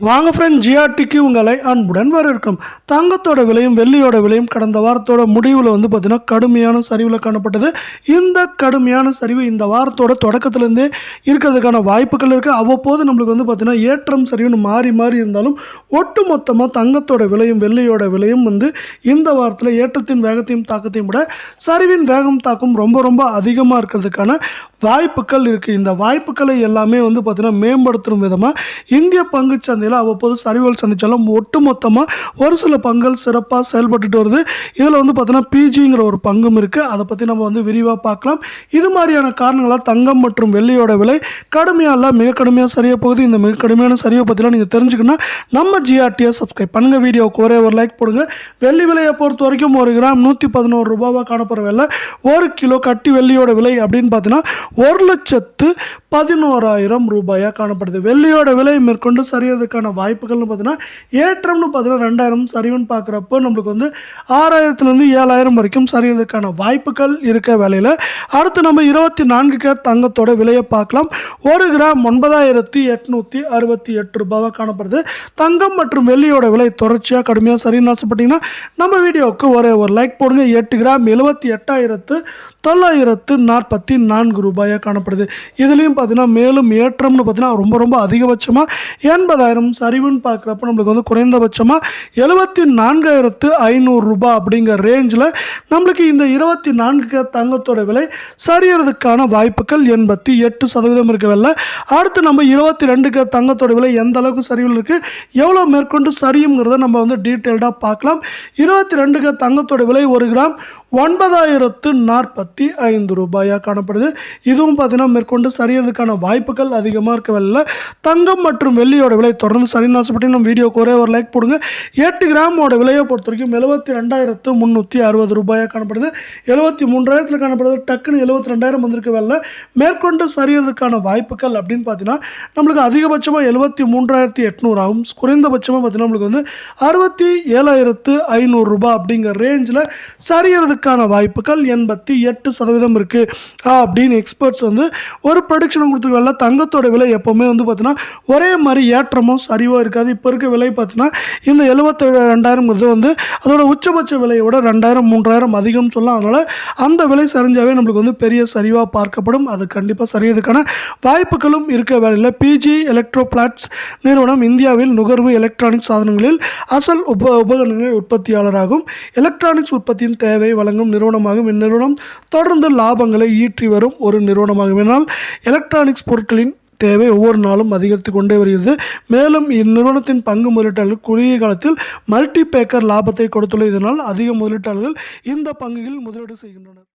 வாங்க ஃப்ரெண்ட் ஜிஆர்டிக்கு உங்களை அன்புடன் வரவேற்கும். தங்கத்தோட விலையும் வெள்ளியோட விலையும் கடந்த வாரத்தோட முடிவில் வந்து பார்த்திங்கன்னா கடுமையான சரிவில் காணப்பட்டது. இந்த கடுமையான சரிவு இந்த வாரத்தோட தொடக்கத்துலேருந்தே இருக்கிறதுக்கான வாய்ப்புகள் இருக்குது அவ்வப்போது நம்மளுக்கு வந்து பார்த்திங்கன்னா ஏற்றம் சரிவுன்னு மாறி மாறி இருந்தாலும் ஒட்டு மொத்தமாக தங்கத்தோட விலையும் வெள்ளியோட விலையும் வந்து இந்த வாரத்தில் ஏற்றத்தின் வேகத்தையும் தாக்கத்தையும் விட சரிவின் வேகம் தாக்கம் ரொம்ப ரொம்ப அதிகமாக இருக்கிறதுக்கான வாய்ப்புகள் இருக்குது இந்த வாய்ப்புகளை எல்லாமே வந்து பார்த்திங்கன்னா மேம்படுத்தும் விதமாக இந்திய பங்கு சந்தையில் அவ்வப்போது சரிவுகள் சந்திச்சாலும் ஒட்டுமொத்தமாக ஒரு சில பங்குகள் சிறப்பாக செயல்பட்டுட்டு வருது. இதில் வந்து பார்த்தீங்கன்னா பிஜிங்கிற ஒரு பங்கும் இருக்குது அதை பற்றி நம்ம வந்து விரிவாக பார்க்கலாம். இது மாதிரியான காரணங்களால் தங்கம் மற்றும் வெள்ளியோட விலை கடுமையாக இல்லை மிக கடுமையாக சரியாக போகுது. இந்த மிக கடுமையான சரிவை பற்றிலாம் நீங்கள் தெரிஞ்சுக்கணும் நம்ம ஜிஆர்டியை சப்ஸ்கிரைப் பண்ணுங்கள் வீடியோவுக்கு ஒரே ஒரு லைக் போடுங்க. வெள்ளி விலையை பொறுத்த வரைக்கும் ஒரு கிராம் நூற்றி பதினோரு ரூபாவாக காணப்படுற விலை. ஒரு கிலோ கட்டி வெள்ளியோட விலை அப்படின்னு பார்த்தீங்கன்னா ஒரு லட்சத்து பதினோராயிரம் ரூபாயாக காணப்படுது. வெள்ளியோட விலை மேற்கொண்டு சரியறதுக்கான வாய்ப்புகள்னு பார்த்தீங்கன்னா ஏற்றம்னு பார்த்தீங்கன்னா ரெண்டாயிரம் சரிவுன்னு பார்க்குறப்போ நம்மளுக்கு வந்து ஆறாயிரத்துலேருந்து ஏழாயிரம் வரைக்கும் சரியறதுக்கான வாய்ப்புகள் இருக்க வேலையில் அடுத்து நம்ம இருபத்தி நான்கு கேர் தங்கத்தோட விலையை பார்க்கலாம். ஒரு கிராம் ஒன்பதாயிரத்தி எட்நூற்றி அறுபத்தி எட்டு ரூபாவாக காணப்படுது. தங்கம் மற்றும் வெள்ளியோட விலை தொடர்ச்சியாக கடுமையாக சரின்னு ஆசைப்பட்டீங்கன்னா நம்ம வீடியோவுக்கு ஒரே ஒரு லைக் போடுங்க. எட்டு கிராம் எழுபத்தி எட்டாயிரத்து தொள்ளாயிரத்து நாற்பத்தி நான்கு ரூபாய் ரூபாயாக காணப்படுது. இதுலேயும் பார்த்தீங்கன்னா மேலும் ஏற்றம்னு பார்த்தீங்கன்னா ரொம்ப ரொம்ப அதிகபட்சமாக எண்பதாயிரம் சரிவுன்னு பார்க்குறப்ப நம்மளுக்கு வந்து குறைந்தபட்சமாக எழுபத்தி நான்காயிரத்து ஐநூறு ரூபாய் அப்படிங்கிற ரேஞ்சில் நம்மளுக்கு இந்த இருபத்தி நான்கு தங்கத்தோட விலை சரியறதுக்கான வாய்ப்புகள் எண்பத்தி எட்டு சதவீதம் இருக்கவில்லை அடுத்து நம்ம இருபத்தி ரெண்டுக்கு தங்கத்தோட விலை எந்த அளவுக்கு சரிவில் இருக்குது எவ்வளோ மேற்கொண்டு சரியுங்கிறத நம்ம வந்து டீட்டெயில்டாக பார்க்கலாம். இருபத்தி ரெண்டுக்கு தங்கத்தோட விலை ஒரு கிராம் ஒன்பதாயிரத்து நாற்பத்தி ஐந்து ரூபாயாக காணப்படுது. இதுவும் பார்த்தீங்கன்னா மேற்கொண்டு சரியறதுக்கான வாய்ப்புகள் அதிகமாக இருக்கவில்லை. தங்கம் மற்றும் வெள்ளியோட விலை தொடர்ந்து சரின்னு ஆசைப்பட்டு நம்ம வீடியோக்கு ஒரே ஒரு லைக் போடுங்க. எட்டு கிராமோட விலையை பொறுத்த வரைக்கும் எழுபத்தி ரெண்டாயிரத்து முந்நூற்றி அறுபது ரூபாயாக காணப்படுது. எழுபத்தி மூன்றாயிரத்தில் காணப்படுது. டக்குன்னு எழுபத்தி ரெண்டாயிரம் வந்திருக்க வெள்ள மேற்கொண்டு சரியறதுக்கான வாய்ப்புகள் அப்படின்னு பார்த்தீங்கன்னா நம்மளுக்கு அதிகபட்சமாக எழுபத்தி மூன்றாயிரத்தி எட்நூறு ஆகும் குறைந்தபட்சமாக பார்த்தீங்கன்னா நம்மளுக்கு வந்து அறுபத்தி ஏழாயிரத்து ஐநூறுரூபா அப்படிங்கிற ரேஞ்சில் சரியறதுக்கான வாய்ப்புகள் எண்பத்தி எட்டு சதவீதம் இருக்குது அப்படின்னு எக்ஸ்பர்ட்ஸ் வந்து ஒரு ப்ரொடிக்ஷன் கொடுத்துருக்கல தங்கத்தோட விலை எப்போவுமே வந்து பார்த்தீங்கன்னா ஒரே மாதிரி ஏற்றமோ சரிவோ இருக்காது. இப்போ இருக்க விலை பார்த்தீங்கன்னா இந்த எழுபத்தி ரெண்டாயிரங்கிறது வந்து அதோட உச்சபட்ச விலையை விட ரெண்டாயிரம் மூன்றாயிரம் அதிகம்னு சொல்லலாம். அதனால் அந்த விலை சரிஞ்சாவே நம்மளுக்கு வந்து பெரிய சரிவாக பார்க்கப்படும். அது கண்டிப்பாக சரியதுக்கான வாய்ப்புகளும் இருக்க வேலையில் பிஜி எலக்ட்ரோ பிளாட்ஸ் நிறுவனம் இந்தியாவில் நுகர்வு எலக்ட்ரானிக் சாதனங்களில் அசல் உப உபகரணங்களின் உற்பத்தியாளராகும். எலக்ட்ரானிக்ஸ் உற்பத்தியின் தேவை வழங்கும் நிறுவனமாகும். இந்நிறுவனம் தொடர்ந்து லாபங்களை ஈற்றி வரும் ஒரு நிறுவனமாகும். இதனால் எலக்ட்ரானிக்ஸ் பொருட்களின் தேவை ஒவ்வொரு நாளும் அதிகரித்து கொண்டே வருகிறது. மேலும் இந்நிறுவனத்தின் பங்கு முதலீட்டாளர்கள் குறுகிய காலத்தில் மல்டி பேக்கர் லாபத்தை கொடுத்துள்ள இதனால் அதிக முதலீட்டாளர்கள் இந்த பங்குகளில் முதலீடு செய்கின்றனர்.